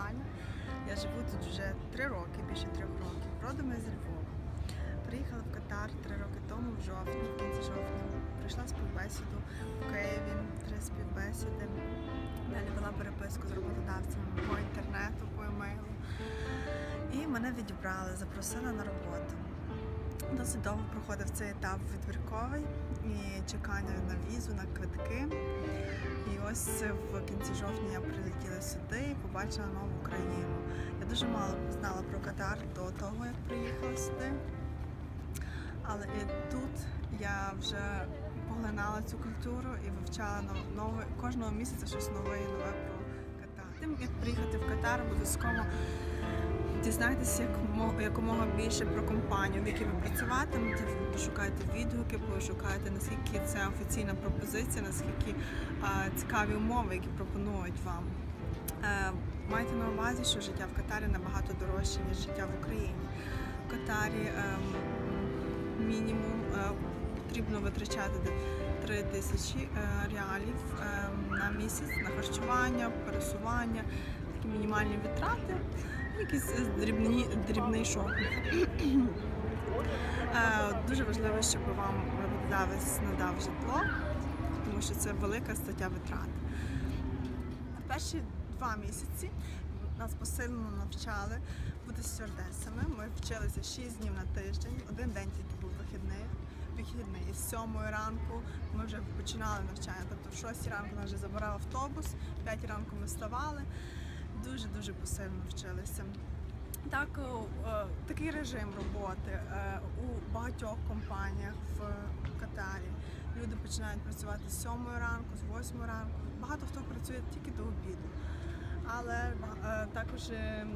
Ганя. Я живу тут вже три роки, більше трьох років. Родом зі Львова. Приїхала в Катар три роки тому, в жовтні, в кінці жовтня. Прийшла співбесіду в Києві, три співбесіди. Далі вела переписку з роботодавцями по інтернету, по емейлу. І мене відібрали, запросили на роботу. Досить довго проходив цей етап відбірковий і чекання на візу, на квитки. Ось в кінці жовтня я прилетіла сюди і побачила нову країну. Я дуже мало знала про Катар до того, як приїхала сюди. Але і тут я вже поглинала цю культуру і вивчала нов- нове кожного місяця щось нове і нове про Катар. Тим як приїхати в Катар, обов'язково дізнайтеся якомога більше про компанію, в якій ви працюватимете, пошукайте відгуки, пошукайте наскільки це офіційна пропозиція, наскільки цікаві умови, які пропонують вам. Е, майте на увазі, що життя в Катарі набагато дорожче, ніж життя в Україні. В Катарі ем, мінімум е, потрібно витрачати 3 тисячі е, реалів ем, на місяць на харчування, пересування, такі мінімальні витрати, якийсь дрібні, дрібний шопінг. Е, Дуже важливо, щоб вам роботодавець надав житло, тому що це велика стаття витрат. Перші два місяці нас посилено навчали бути стюардесами. Ми вчилися 6 днів на тиждень, один день тільки був вихідний. Вихідний з 7 ранку ми вже починали навчання. Тобто в 6 ранку нас вже забирав автобус, в 5 ранку ми вставали. Дуже дуже посильно вчилися. Так, о, е, такий режим роботи е, у багатьох компаніях в Катарі. Люди починають працювати з 7 ранку, з 8 ранку. Багато хто працює тільки до обіду. Але е, також е,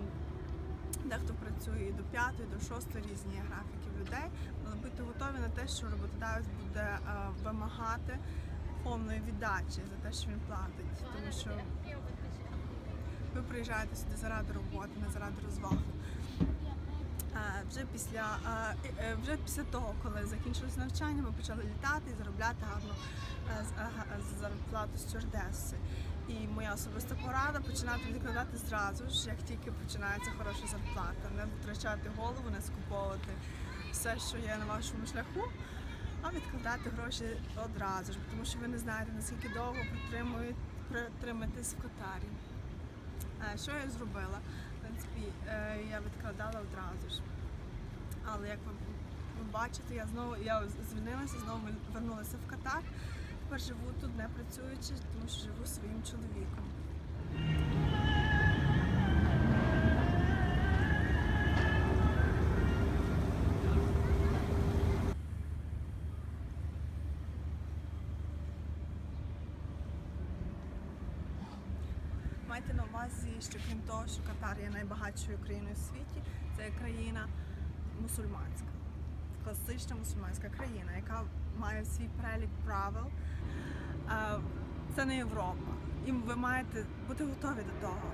дехто працює і до 5, і до 6 різні графіки людей. Але будьте готові на те, що роботодавець буде е, вимагати повної віддачі за те, що він платить. Тому що ви приїжджаєте сюди заради роботи, не заради розваги. Вже після, е, вже після того, коли закінчилось навчання, ми почали літати і заробляти гарну е, е, зарплату стюардеси. І моя особиста порада починати відкладати зразу ж, як тільки починається хороша зарплата, не витрачати голову, не скуповувати все, що є на вашому шляху, а відкладати гроші одразу ж, тому що ви не знаєте, наскільки довго протримаєтесь в Катарі. Е, Що я зробила? В принципі, е, я відкладала одразу ж. Але як ви, бачите, я знову я звільнилася, знову вернулася в Катар. Тепер живу тут не працюючи, тому що живу своїм чоловіком. Майте на увазі, що крім того, що Катар є найбагатшою країною в світі, це країна мусульманська, класична мусульманська країна, яка має свій перелік правил. Е, Це не Європа. І ви маєте бути готові до того.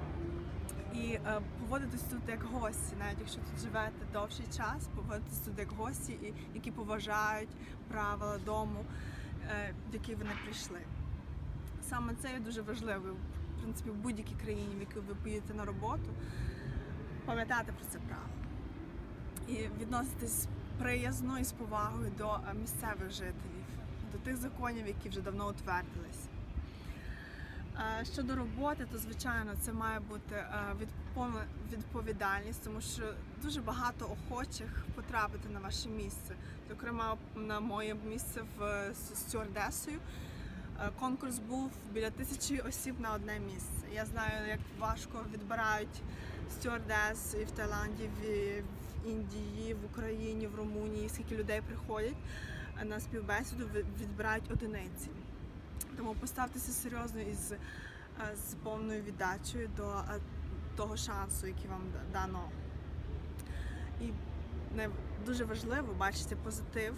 І е, поводитись тут як гості, навіть якщо тут живете довший час, поводитись тут як гості, які поважають правила дому, е, в який вони прийшли. Саме це є дуже важливо принципі в будь-якій країні, в яку ви поїдете на роботу, пам'ятати про це правило. І відноситись приязно і з повагою до е, місцевих жителів, до тих законів, які вже давно утвердились. Е, Щодо роботи, то звичайно це має бути е, відповідальність, тому що дуже багато охочих потрапити на ваше місце. Зокрема, на моє місце в стюардесою. Е, Конкурс був біля тисячі осіб на одне місце. Я знаю, як важко відбирають стюардес і в Таїланді, в, Індії, в Україні, в Румунії, скільки людей приходять на співбесіду, відбирають одиниці. Тому поставтеся серйозно із е, з повною віддачею до е, того шансу, який вам дано. І дуже важливо бачити позитив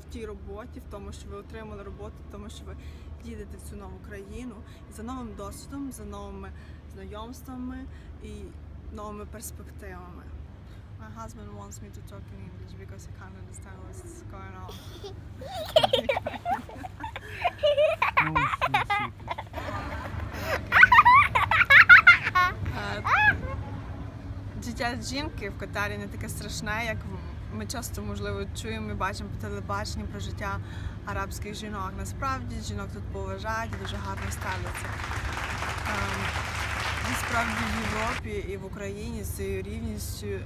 в тій роботі, в тому, що ви отримали роботу, в тому, що ви їдете в цю нову країну і за новим досвідом, за новими знайомствами і новими перспективами. My husband wants me to talk in English because he can't understand what's going on. Е, життя жінки в Катарі не таке страшне, як ми часто можливо чуємо і бачимо по телебаченні про життя арабських жінок. Насправді жінок тут поважають і дуже гарно ставляться. Ем, Насправді в Європі і в Україні з цією рівністю е,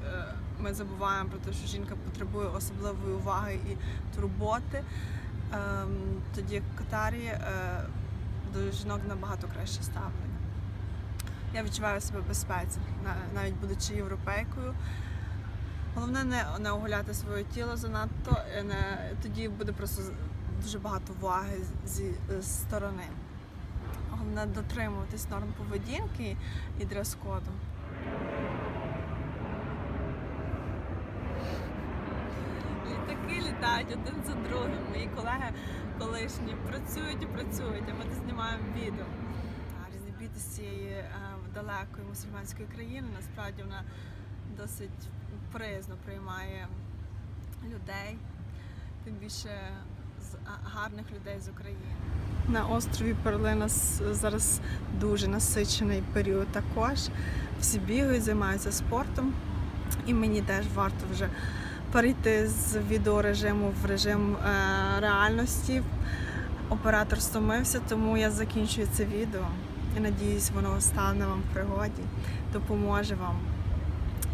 ми забуваємо про те, що жінка потребує особливої уваги і турботи. Ем, Тоді як в Катарі е, до жінок набагато краще ставлення. Я відчуваю себе безпеці, навіть будучи європейкою. Головне не, не оголяти своє тіло занадто, е, не, тоді буде просто дуже багато уваги зі сторони. Головне дотримуватись норм поведінки і дрес-коду. Літаки літають один за другим. Мої колеги колишні працюють і працюють, а ми тут знімаємо відео. Різнобіти з цієї е, далекої мусульманської країни насправді вона досить приязно приймає людей, тим більше з гарних людей з України. На острові Перлина зараз дуже насичений період також. Всі бігають, займаються спортом. І мені теж варто вже перейти з відеорежиму в режим е, реальності. Оператор стомився, тому я закінчую це відео. І надіюсь, воно стане вам в пригоді, допоможе вам.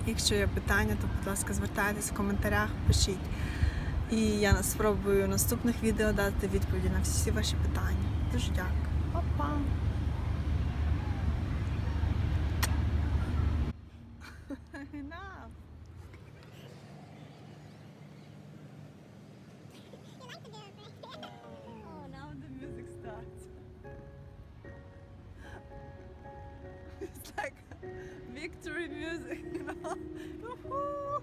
Якщо є питання, то, будь ласка, звертайтесь в коментарях, пишіть. І я спробую в наступних відео дати відповіді на всі ваші питання. Дуже дякую. Па-па! It's like victory music, you know?